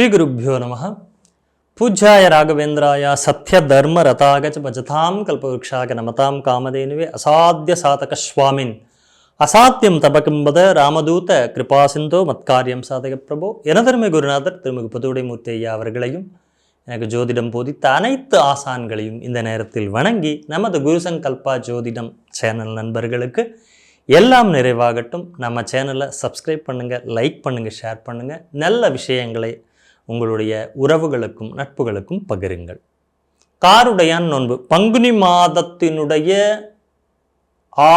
ஸ்ரீகுருப்போ நம. பூஜ்யாய ராகவேந்திராய சத்ய தர்ம ரதாகஜ பஜதாம் கல்பவருஷாக நமதாம் காமதேனுவே அசாத்திய சாதக சுவாமின் அசாத்தியம் தபகிம்பத ராமதூத கிருபாசிந்தோ மத்காரியம் சாதக பிரபோ எனதருமை குருநாதர் திருமிகு புதுவுடைமூர்த்தி ஐயா அவர்களையும் எனக்கு ஜோதிடம் போதித்த அனைத்து ஆசான்களையும் இந்த நேரத்தில் வணங்கி நமது குருசங்கல்பா ஜோதிடம் சேனல் நண்பர்களுக்கு எல்லாம் நிறைவாகட்டும். நம்ம சேனலை சப்ஸ்கிரைப் பண்ணுங்கள் லைக் பண்ணுங்கள் ஷேர் பண்ணுங்கள் நல்ல விஷயங்களை உங்களுடைய உறவுகளுக்கும் நட்புகளுக்கும் பகிருங்கள். காருடையான் நோன்பு. பங்குனி மாதத்தினுடைய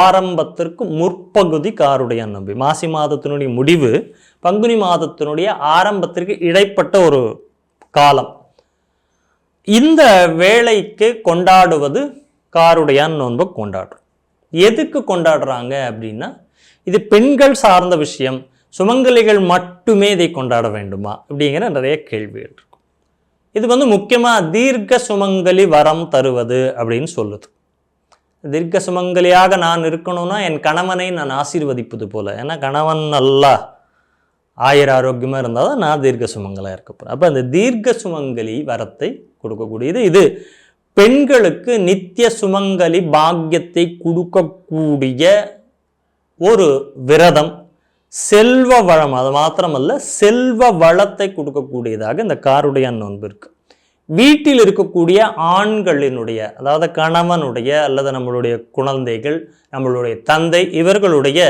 ஆரம்பத்திற்கு முற்பகுதி காருடையான் நோன்பு. மாசி மாதத்தினுடைய முடிவு பங்குனி மாதத்தினுடைய ஆரம்பத்திற்கு இடைப்பட்ட ஒரு காலம். இந்த வேலைக்கு கொண்டாடுவது காருடையான் நோன்பை கொண்டாடுறோம் எதுக்கு கொண்டாடுறாங்க அப்படின்னா இது பெண்கள் சார்ந்த விஷயம். சுமங்கலிகள் மட்டுமே இதை கொண்டாட வேண்டுமா? அப்படிங்கிற நிறைய கேள்விகள் இருக்கும். இது வந்து முக்கியமாக தீர்க்க சுமங்கலி வரம் தருவது அப்படின்னு சொல்லுது. தீர்க்க சுமங்கலியாக நான் இருக்கணும்னா என் கணவனை நான் ஆசீர்வதிப்பது போல். ஏன்னா கணவன் நல்லா ஆயிர ஆரோக்கியமாக இருந்தால் தான் நான் தீர்க்க சுமங்கலாக இருக்க போகிறேன் அப்போ அந்த தீர்க்க சுமங்கலி வரத்தை கொடுக்கக்கூடியது இது. பெண்களுக்கு நித்திய சுமங்கலி பாக்கியத்தை கொடுக்கக்கூடிய ஒரு விரதம் செல்வ வளம் அது மாத்திரமல்ல செல்வ வளத்தை கொடுக்கக்கூடியதாக இந்த காருடைய நோன்பு இருக்குது வீட்டில் இருக்கக்கூடிய ஆண்களினுடைய அதாவது கணவனுடைய அல்லது நம்மளுடைய குழந்தைகள் நம்மளுடைய தந்தை இவர்களுடைய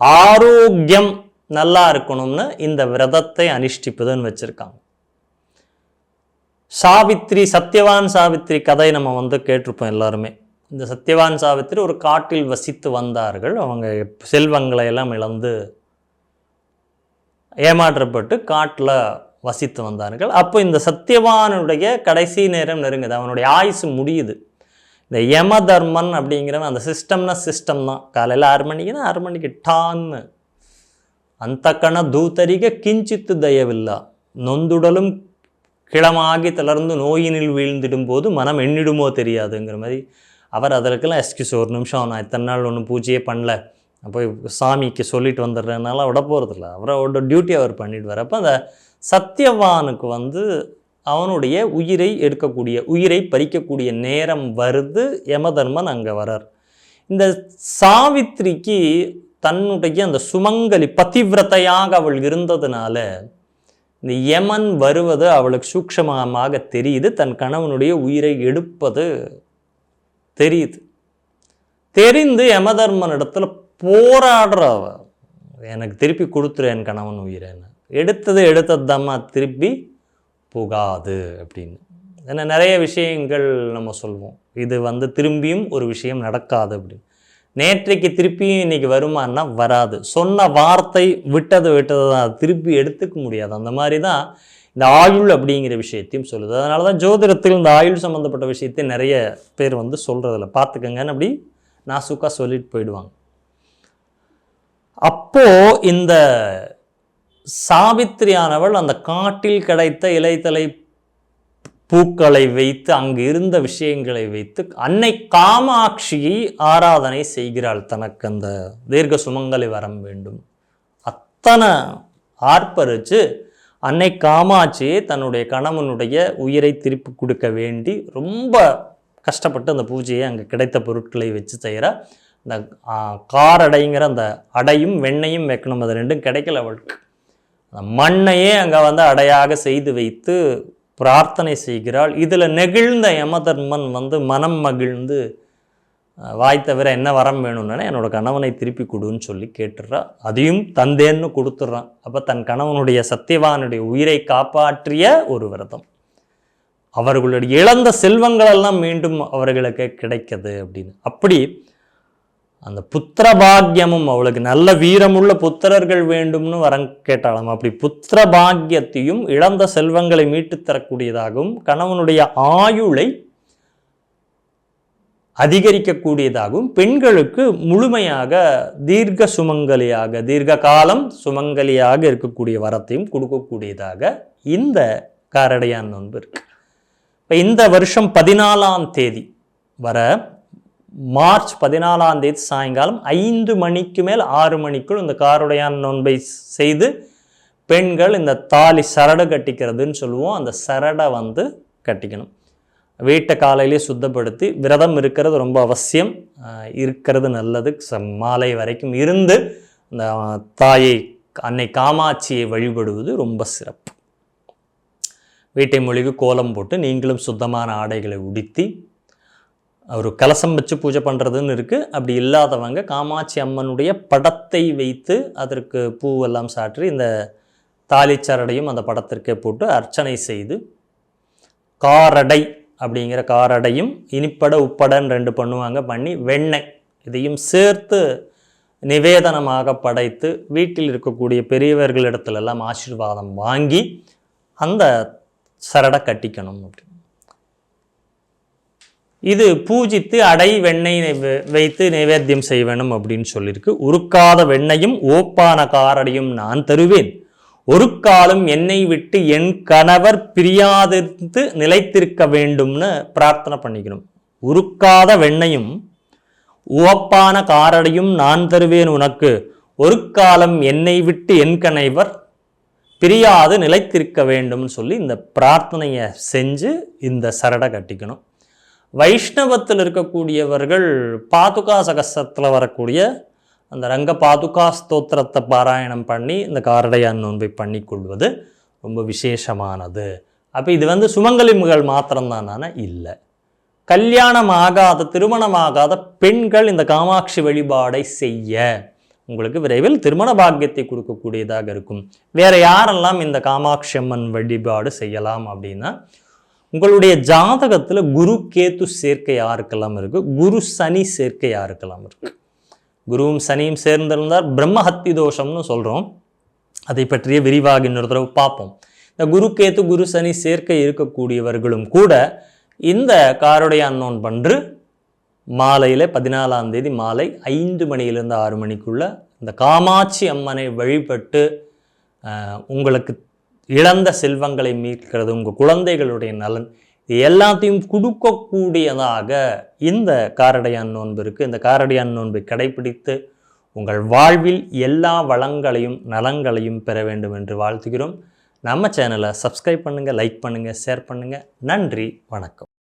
ஆரோக்கியம் நல்லா இருக்கணும்னு இந்த விரதத்தை அனுஷ்டிப்பதுன்னு வச்சுருக்காங்க. சாவித்ரி சத்யவான் சாவித்ரி கதை நம்ம வந்து கேட்டிருப்போம் எல்லாருமே. இந்த சத்யவான் சாவித்திரி ஒரு காட்டில் வசித்து வந்தார்கள். அவங்க செல்வங்களை எல்லாம் இழந்து ஏமாற்றப்பட்டு காட்டில் வசித்து வந்தார்கள். அப்போ இந்த சத்யவானுடைய கடைசி நேரம் நெருங்குது. அவனுடைய ஆயுசு முடியுது. இந்த யம தர்மன் அப்படிங்கிறவன் அந்த சிஸ்டம்னா சிஸ்டம் தான். காலையில் ஆறு மணிக்குன்னா ஆறு மணிக்கு டான்னு. அந்த கண தூத்தரிக கிஞ்சித்து தயவில்லா. நொந்துடலும் கிளமாகி தளர்ந்து நோயினில் வீழ்ந்திடும் போது மனம் எண்ணிடுமோ தெரியாதுங்கிற மாதிரி அவர் அதற்கெல்லாம் எஸ்கியூஸ் ஒரு நிமிஷம் நான் இத்தனை நாள் ஒன்றும் பூஜையே பண்ணல. போய் சாமிக்கு சொல்லிட்டு வந்துடுறதுனால விட போகிறதில்ல அவரோட டியூட்டி அவர் பண்ணிட்டு வரப்போ அந்த சத்தியவானுக்கு வந்து அவனுடைய உயிரை எடுக்கக்கூடிய உயிரை பறிக்கக்கூடிய நேரம் வருது. யமதர்மன் அங்கே வரார் இந்த சாவித்திரிக்கு தன்னுடைய அந்த சுமங்கலி பதிவிரத்தையாக அவள் இருந்ததுனால இந்த யமன் வருவது அவளுக்கு சூக்ஷமமாக தெரியுது. தன் கணவனுடைய உயிரை எடுப்பது தெரியுது. தெரிந்து யமதர்மனிடத்தில் இடத்துல போராடுற அவ எனக்கு திருப்பி கொடுத்துரு என் கணவன் உயிரேன்னு. எடுத்தது எடுத்தது தாம்மா திருப்பி புகாது அப்படின்னு. ஏன்னா நிறைய விஷயங்கள் நம்ம சொல்வோம். இது வந்து திரும்பியும் ஒரு விஷயம் நடக்காது அப்படின்னு. நேற்றைக்கு திருப்பியும் இன்னைக்கு வருமானா வராது. சொன்ன வார்த்தை விட்டது விட்டது தான் திருப்பி எடுத்துக்க முடியாது. அந்த மாதிரி தான் இந்த ஆயுள் அப்படிங்கிற விஷயத்தையும் சொல்லுது. அதனால தான் ஜோதிடத்தில் இந்த ஆயுள் சம்மந்தப்பட்ட விஷயத்தை நிறைய பேர் வந்து சொல்கிறதில்ல பார்த்துக்கங்கன்னு அப்படி நாசுக்காக சொல்லிட்டு போயிடுவாங்க. அப்போது இந்த சாவித்திரியானவள் அந்த காட்டில் கிடைத்த இலைத்தலை பூக்களை வைத்து அங்கு இருந்த விஷயங்களை வைத்து அன்னை காமாட்சியை ஆராதனை செய்கிறாள். தனக்கு அந்த தீர்க்க சுமங்கலை வரம் வேண்டும். அத்தனை ஆர்ப்பரித்து அன்னை காமாட்சி தன்னுடைய கணவனுடைய உயிரை திருப்பி கொடுக்க வேண்டி ரொம்ப கஷ்டப்பட்டு அந்த பூஜையை அங்கே கிடைத்த பொருட்களை வச்சு செய்கிற அந்த காரடைங்கிற அந்த அடையும் வெண்ணையும் வைக்கணும். அது ரெண்டும் கிடைக்கல அவளுக்கு. அந்த மண்ணையே அங்கே வந்து அடையாக செய்து வைத்து பிரார்த்தனை செய்கிறாள். இதில் நெகிழ்ந்த யமதர்மன் வந்து மனம் மகிழ்ந்து வாய் தவிர என்ன வரம் வேணும்னா என்னோட கணவனை திருப்பி கொடுன்னு சொல்லி கேட்டுடுறா. அதையும் தந்தேன்னு கொடுத்துட்றான். அப்போ தன் கணவனுடைய சத்தியவானுடைய உயிரை காப்பாற்றிய ஒரு விரதம். அவர்களுடைய இழந்த செல்வங்களெல்லாம் மீண்டும் அவர்களுக்கு கிடைக்கிது அப்படின்னு. அப்படி அந்த புத்திர பாக்கியமும் அவளுக்கு நல்ல வீரமுள்ள புத்திரர்கள் வேண்டும்னு வரம் கேட்டாலும் அப்படி புத்திர பாக்கியத்தையும் இழந்த செல்வங்களை மீட்டுத் தரக்கூடியதாகவும் கணவனுடைய ஆயுளை அதிகரிக்கக்கூடியதாகவும் பெண்களுக்கு முழுமையாக தீர்க்க சுமங்கலியாக தீர்க்க காலம் சுமங்கலியாக இருக்கக்கூடிய வரத்தையும் கொடுக்கக்கூடியதாக இந்த காரடையான் நோன்பு இருக்கு. இப்போ இந்த வருஷம் பதினாலாம் தேதி வர மார்ச் பதினாலாம் தேதி சாயங்காலம் ஐந்து மணிக்கு மேல் ஆறு மணிக்குள் இந்த காரடையான் நோன்பை செய்து பெண்கள் இந்த தாலி சரடை கட்டிக்கிறதுன்னு சொல்லுவோம். அந்த சரடை வந்து கட்டிக்கணும். வீட்டை காலையிலே சுத்தப்படுத்தி விரதம் இருக்கிறது ரொம்ப அவசியம். இருக்கிறது நல்லது. ச மாலை வரைக்கும் இருந்து அந்த தாயை அன்னை காமாட்சியை வழிபடுவது ரொம்ப சிறப்பு. வீட்டை மொழிக்கு கோலம் போட்டு நீங்களும் சுத்தமான ஆடைகளை உடுத்தி ஒரு கலசம் வச்சு பூஜை பண்ணுறதுன்னு இருக்குது அப்படி இல்லாதவங்க காமாட்சி அம்மனுடைய படத்தை வைத்து அதற்கு பூவெல்லாம் சாற்றி இந்த தாலிச்சரடையும் அந்த படத்திற்கே போட்டு அர்ச்சனை செய்து காரடை அப்படிங்கிற காரடையும் இனிப்பட உப்படன்னு ரெண்டு பண்ணுவாங்க. பண்ணி வெண்ணெய் இதையும் சேர்த்து நிவேதனமாக படைத்து வீட்டில் இருக்கக்கூடிய பெரியவர்களிடத்துலெல்லாம் ஆசீர்வாதம் வாங்கி அந்த சரடை கட்டிக்கணும் அப்படின்னு. இது பூஜித்து அடை வெண்ணெய் வைத்து நைவேத்தியம் செய்வேணும் அப்படின்னு சொல்லியிருக்கு. உருக்காத வெண்ணையும் ஓப்பான காரடையும் நான் தருவேன். ஒரு காலம் என்னை விட்டு என் கணவர் பிரியாதிருந்து நிலைத்திருக்க வேண்டும்னு பிரார்த்தனை பண்ணிக்கணும். உருக்காத வெண்ணையும் உவப்பான காரடையும் நான் தருவேன் உனக்கு. ஒரு காலம் என்னை விட்டு என் கணவர் பிரியாது நிலைத்திருக்க வேண்டும்னு சொல்லி இந்த பிரார்த்தனையை செஞ்சு இந்த சரடை கட்டிக்கணும். வைஷ்ணவத்தில் இருக்கக்கூடியவர்கள் பாதுகா சகசத்தில் வரக்கூடிய அந்த ரங்க பாதுகா ஸ்தோத்திரத்தை பாராயணம் பண்ணி இந்த காரடையான் நோன்பை பண்ணி கொள்வது ரொம்ப விசேஷமானது. அப்போ இது வந்து சுமங்கலிமுகள் மாத்திரம்தானா இல்லை. கல்யாணம் ஆகாத திருமணமாகாத பெண்கள் இந்த காமாட்சி வழிபாடை செய்ய உங்களுக்கு விரைவில் திருமண பாக்கியத்தை கொடுக்கக்கூடியதாக இருக்கும். வேறு யாரெல்லாம் இந்த காமாட்சி அம்மன் வழிபாடு செய்யலாம் அப்படின்னா உங்களுடைய ஜாதகத்தில் குரு கேத்து சேர்க்கை யாருக்கெல்லாம் இருக்குது குரு சனி சேர்க்கை யாருக்கெல்லாம் இருக்குது குருவும் சனியும் சேர்ந்திருந்தால் பிரம்மஹத்தி தோஷம்னு சொல்கிறோம் அதை பற்றிய விரிவாக இன்னொரு தடவை பார்ப்போம். இந்த குரு கேத்து குரு சனி சேர்க்கை இருக்கக்கூடியவர்களும் கூட இந்த காருடைய அன்னோன் பன்று மாலையில் பதினாலாம் தேதி மாலை ஐந்து மணியிலிருந்து ஆறு மணிக்குள்ள இந்த காமாட்சி அம்மனை வழிபட்டு உங்களுக்கு இழந்த செல்வங்களை மீட்கிறது. உங்கள் குழந்தைகளுடைய நலன் எல்லாத்தையும் கொடுக்கக்கூடியதாக இந்த காரடையான் நோன்பு இருக்குது இந்த காரடையான் நோன்பை கடைபிடித்து உங்கள் வாழ்வில் எல்லா வளங்களையும் நலங்களையும் பெற வேண்டும் என்று வாழ்த்துகிறோம். நம்ம சேனலை சப்ஸ்கிரைப் பண்ணுங்கள் லைக் பண்ணுங்கள் ஷேர் பண்ணுங்கள் நன்றி வணக்கம்.